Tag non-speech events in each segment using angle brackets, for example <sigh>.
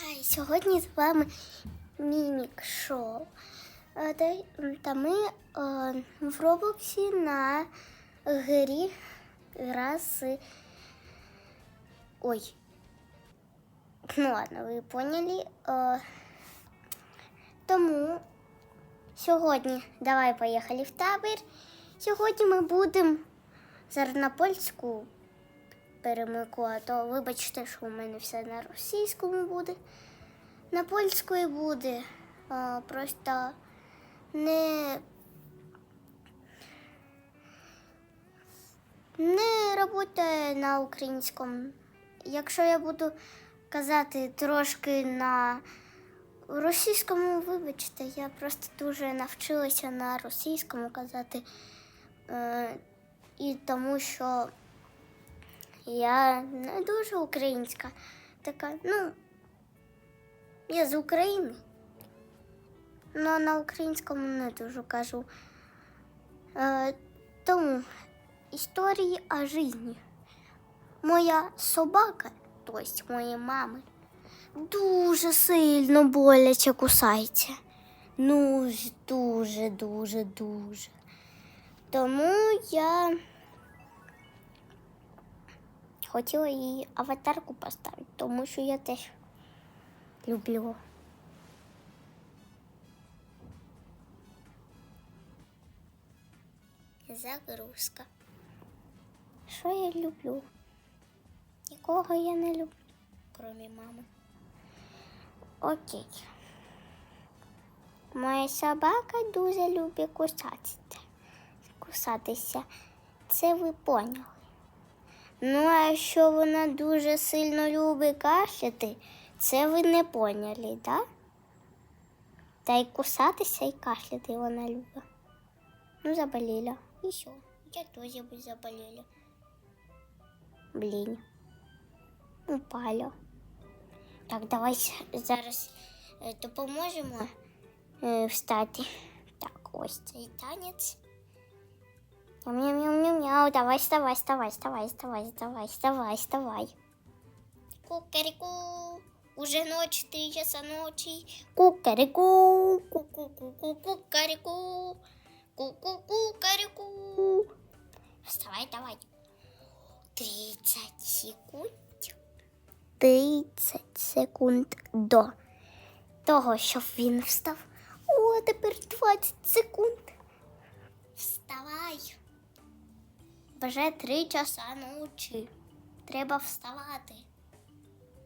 Хай, сьогодні з вами Мімік Шоу. Е, Та, ми е, в Роблоксі на грі з... Ой. Ну ладно, ви поняли. Е, тому сьогодні давай поїхали в табір. Сьогодні ми будемо зараз перемику, а то вибачте, що у мене все на російському буде. На польської буде. А, просто не. Не працює на українському. Якщо я буду казати трошки на російському, вибачте, я просто дуже навчилася на російському казати. Е, і тому що я не дуже українська. Така, ну, я з України. Ну, на українському не дуже кажу. Е, тому історії о житті. Моя собака, тобто моєї мами, дуже сильно боляче кусається. Ну, дуже, дуже, дуже. Тому я хотіла їй аватарку поставити, тому що я теж люблю. Загрузка. Що я люблю? Нікого я не люблю, крім мами. Окей. Моя собака дуже любить кусатися. Кусатися. Це ви поняли. Ну, а що вона дуже сильно любить кашляти, це ви не поняли, так? Та й кусатися і кашляти вона любить. Ну, заболіла. І що? Я теж заболіла. Блін. Упала. Так, давай зараз е, допоможемо е, встати. Так, ось цей танець. Мяу-мяу-мяу-мяу. Давай, вставай, вставай, вставай, вставай, вставай, вставай, вставай. Кукареку. Уже ночь, три часа ночи. Кукареку. Ку-ку-ку-ку, кукареку. Ку-ку-кукареку. Вставай, давай. 30 секунд. 30 секунд до того, щоб він встав. О, тепер 20 секунд. Вставай. Вже три часа ночі. Треба вставати.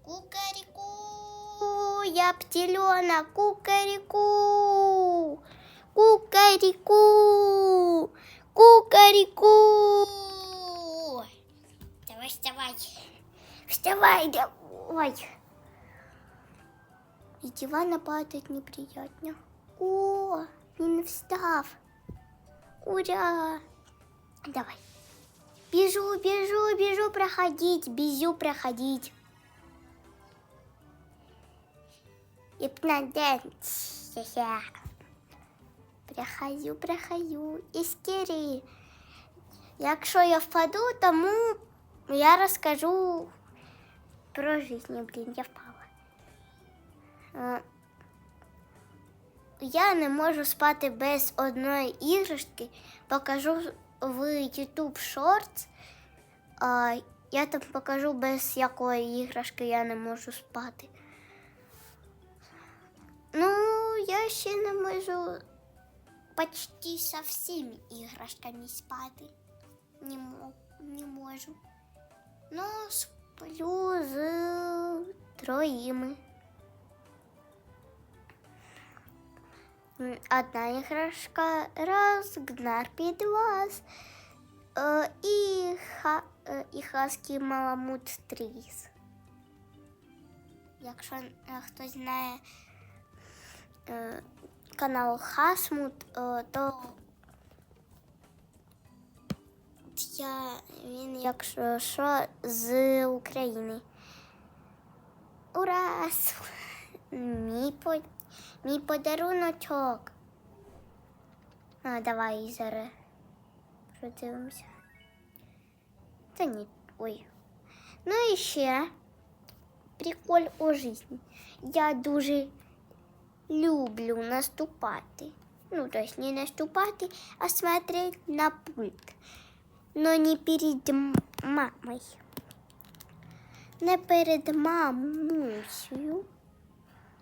Кукаріку. Я птільона, кукаріку. Кукаріку. Кукаріку. Давай, вставай. Вставай, давай. И дивана падать неприятно. О, він встав. Ура! Давай. Бежу, бежу, бежу проходить, безю проходить. Ипнодент. Прохожу, прохожу. Іскері. Якщо я впаду, тому я розкажу про жизнь. Блін, я впала. Е, Я не можу спати без одної іграшки. Покажу в YouTube Shorts. А я там покажу, без якої іграшки я не можу спати. Ну, я ще не можу почти со всіми іграшками спати. Не, не можу. Ну, сплю з троїми. Одна іграшка раз, гнар під вас. Е, і, ха, е, і хаски маламут тріс. Якщо е, хтось знає канал Хасмут, то я він, якщо що, з України. Ура! <laughs> Мій, мій подаруночок. А, давай зараз подивимося. Та ні. Ой. Ну і ще прикол у житті. Я дуже люблю наступати. Ну, то есть не наступати, а смотреть на пульт. Но не перед мамой. Не перед мамусею,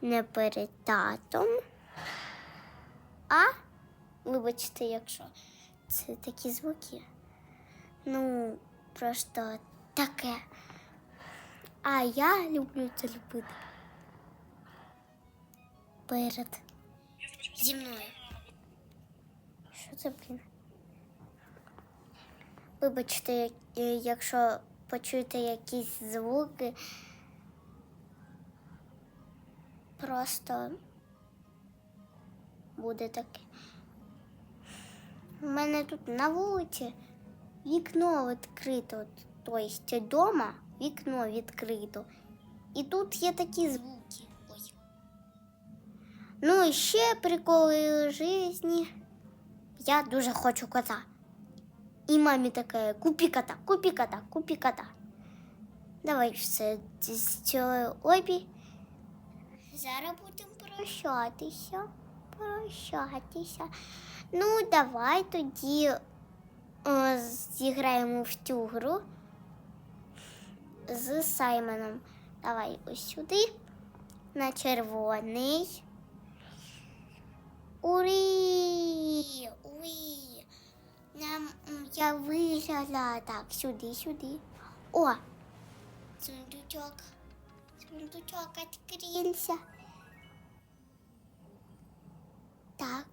не перед татом. А, вибачте, якщо це такі звуки. Ну, просто таке. А я люблю це любити. Перед зі мною. Що це, блін? Вибачте, якщо почуєте якісь звуки. Просто буде таке. У мене тут на вулиці вікно відкрито, тобто вдома вікно відкрито. І тут є такі звуки. Ой. Ну і ще приколи житті. Я дуже хочу кота. І мамі таке, купи кота, купи кота, купи кота. Давай все з цього обі. Зараз будемо прощатися. Прощатися. Ну, давай тоді е, зіграємо в цю гру з Саймоном. Давай ось сюди, на червоний. Урі! Урі! Нам я вижила. Так, сюди, сюди. О! Сундучок. Сундучок відкрився. Так.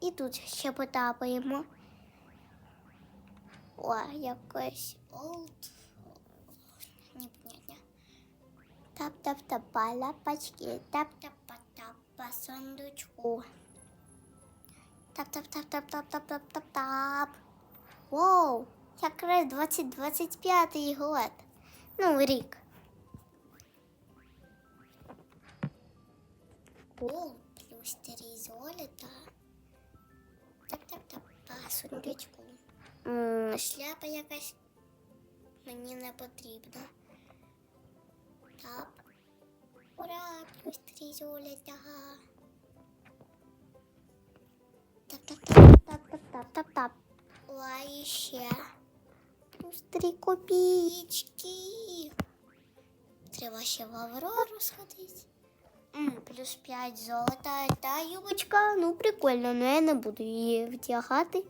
І тут ще потапаємо. О, якось олд. Непонятно. Тап-тап-тап по лапочки. Тап-тап-тап по сундучку. Тап-тап-тап-тап-тап-тап-тап-тап. Воу, якраз 2025 год. Ну, рік. О, плюс три золота. Тап-тап-тап по сундучку. М, Шляпа якась мені не потрібна. Тап. Ура, плюс три золота. Тап-тап-тап-тап-тап-тап-тап. Ой, ще. Плюс три копійки. Треба ще в Аврору сходити. Плюс 5 золота та юбочка. Ну, прикольно, але я не буду її вдягати.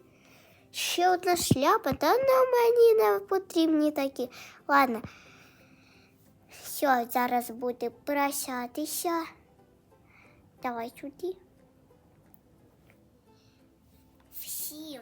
Ще одна шляпа, та на мені не потрібні такі. Ладно. Все, зараз буде просятися. Давай сюди. Всім